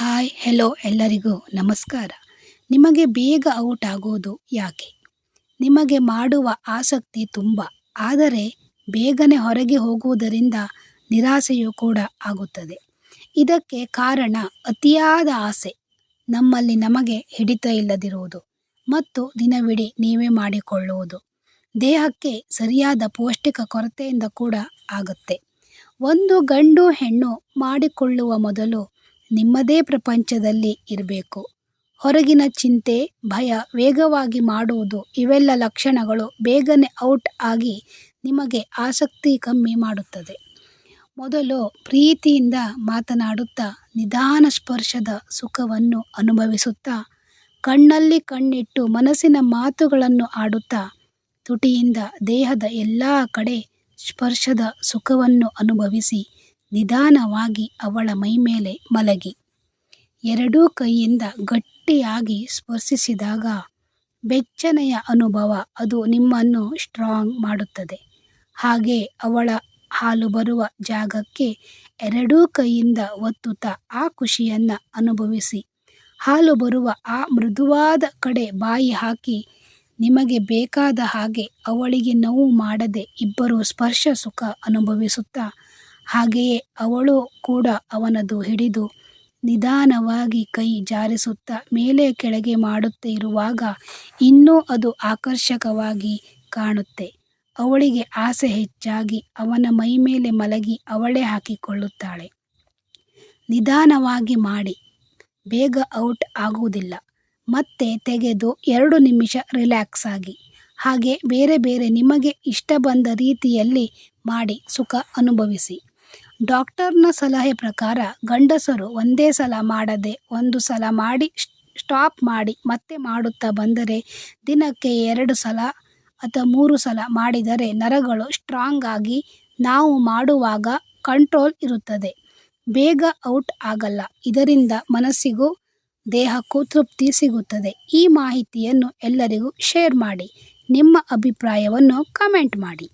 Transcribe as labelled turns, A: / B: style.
A: Hi, hello ಎಲ್ಲರಿಗೂ ನಮಸ್ಕಾರ. ನಿಮಗೆ ಬೇಗ ಔಟ್ ಆಗೋದು ಯಾಕೆ? ನಿಮಗೆ ಮಾಡುವ ಆಸಕ್ತಿ ತುಂಬ, ಆದರೆ ಬೇಗನೆ ಹೊರಗೆ ಹೋಗುವುದರಿಂದ ನಿರಾಸೆಯೂ ಕೂಡ ಆಗುತ್ತದೆ. ಇದಕ್ಕೆ ಕಾರಣ ಅತಿಯಾದ ಆಸೆ. ನಮ್ಮಲ್ಲಿ ನಮಗೆ ಹಿಡಿತ ಇಲ್ಲದಿರುವುದು ಮತ್ತು ದಿನವಿಡೀ ನೀವೇ ಮಾಡಿಕೊಳ್ಳುವುದು. ದೇಹಕ್ಕೆ ಸರಿಯಾದ ಪೌಷ್ಟಿಕ ಕೊರತೆಯಿಂದ ಕೂಡ ಆಗುತ್ತೆ. ಒಂದು ಗಂಡು ಹೆಣ್ಣು ಮಾಡಿಕೊಳ್ಳುವ ಮೊದಲು ನಿಮ್ಮದೇ ಪ್ರಪಂಚದಲ್ಲಿ ಇರಬೇಕು. ಹೊರಗಿನ ಚಿಂತೆ, ಭಯ ವೇಗವಾಗಿ ಮಾಡುವುದು ಇವೆಲ್ಲ ಲಕ್ಷಣಗಳು ಬೇಗನೆ ಔಟ್ ಆಗಿ ನಿಮಗೆ ಆಸಕ್ತಿ ಕಮ್ಮಿ ಮಾಡುತ್ತದೆ. ಮೊದಲು ಪ್ರೀತಿಯಿಂದ ಮಾತನಾಡುತ್ತಾ ನಿಧಾನ ಸ್ಪರ್ಶದ ಸುಖವನ್ನು ಅನುಭವಿಸುತ್ತಾ, ಕಣ್ಣಲ್ಲಿ ಕಣ್ಣಿಟ್ಟು ಮನಸ್ಸಿನ ಮಾತುಗಳನ್ನು ಆಡುತ್ತಾ, ತುಟಿಯಿಂದ ದೇಹದ ಎಲ್ಲ ಕಡೆ ಸ್ಪರ್ಶದ ಸುಖವನ್ನು ಅನುಭವಿಸಿ ನಿಧಾನವಾಗಿ ಅವಳ ಮೈಮೇಲೆ ಮಲಗಿ. ಎರಡೂ ಕೈಯಿಂದ ಗಟ್ಟಿಯಾಗಿ ಸ್ಪರ್ಶಿಸಿದಾಗ ಬೆಚ್ಚನೆಯ ಅನುಭವ ಅದು ನಿಮ್ಮನ್ನು ಸ್ಟ್ರಾಂಗ್ ಮಾಡುತ್ತದೆ. ಹಾಗೆ ಅವಳ ಹಾಲು ಬರುವ ಜಾಗಕ್ಕೆ ಎರಡೂ ಕೈಯಿಂದ ಒತ್ತುತ್ತಾ ಆ ಖುಷಿಯನ್ನು ಅನುಭವಿಸಿ. ಹಾಲು ಬರುವ ಆ ಮೃದುವಾದ ಕಡೆ ಬಾಯಿ ಹಾಕಿ, ನಿಮಗೆ ಬೇಕಾದ ಹಾಗೆ ಅವಳಿಗೆ ನೋವು ಮಾಡದೆ ಇಬ್ಬರು ಸ್ಪರ್ಶ ಸುಖ ಅನುಭವಿಸುತ್ತಾ ಹಾಗೆಯೇ ಅವಳು ಕೂಡ ಅವನದು ಹಿಡಿದು ನಿಧಾನವಾಗಿ ಕೈ ಜಾರಿಸುತ್ತಾ ಮೇಲೆ ಕೆಳಗೆ ಮಾಡುತ್ತಾ ಇರುವಾಗ ಇನ್ನೂ ಅದು ಆಕರ್ಷಕವಾಗಿ ಕಾಣುತ್ತೆ. ಅವಳಿಗೆ ಆಸೆ ಹೆಚ್ಚಾಗಿ ಅವನ ಮೈಮೇಲೆ ಮಲಗಿ ಅವಳೇ ಹಾಕಿಕೊಳ್ಳುತ್ತಾಳೆ. ನಿಧಾನವಾಗಿ ಮಾಡಿ. ಬೇಗ ಔಟ್ ಆಗುವುದಿಲ್ಲ. ಮತ್ತೆ ತೆಗೆದು ಎರಡು ನಿಮಿಷ ರಿಲ್ಯಾಕ್ಸ್ ಆಗಿ. ಹಾಗೆ ಬೇರೆ ಬೇರೆ ನಿಮಗೆ ಇಷ್ಟ ಬಂದ ರೀತಿಯಲ್ಲಿ ಮಾಡಿ ಸುಖ ಅನುಭವಿಸಿ. ಡಾಕ್ಟರ್ನ ಸಲಹೆ ಪ್ರಕಾರ ಗಂಡಸರು ಒಂದೇ ಸಲ ಮಾಡದೆ ಒಂದು ಸಲ ಮಾಡಿ ಸ್ಟಾಪ್ ಮಾಡಿ ಮತ್ತೆ ಮಾಡುತ್ತಾ ಬಂದರೆ ದಿನಕ್ಕೆ ಎರಡು ಸಲ ಅಥವಾ ಮೂರು ಸಲ ಮಾಡಿದರೆ ನರಗಳು ಸ್ಟ್ರಾಂಗ್ ಆಗಿ ನಾವು ಮಾಡುವಾಗ ಕಂಟ್ರೋಲ್ ಇರುತ್ತದೆ. ಬೇಗ ಔಟ್ ಆಗಲ್ಲ. ಇದರಿಂದ ಮನಸ್ಸಿಗೂ ದೇಹಕ್ಕೂ ತೃಪ್ತಿ ಸಿಗುತ್ತದೆ. ಈ ಮಾಹಿತಿಯನ್ನು ಎಲ್ಲರಿಗೂ ಶೇರ್ ಮಾಡಿ. ನಿಮ್ಮ ಅಭಿಪ್ರಾಯವನ್ನು ಕಮೆಂಟ್ ಮಾಡಿ.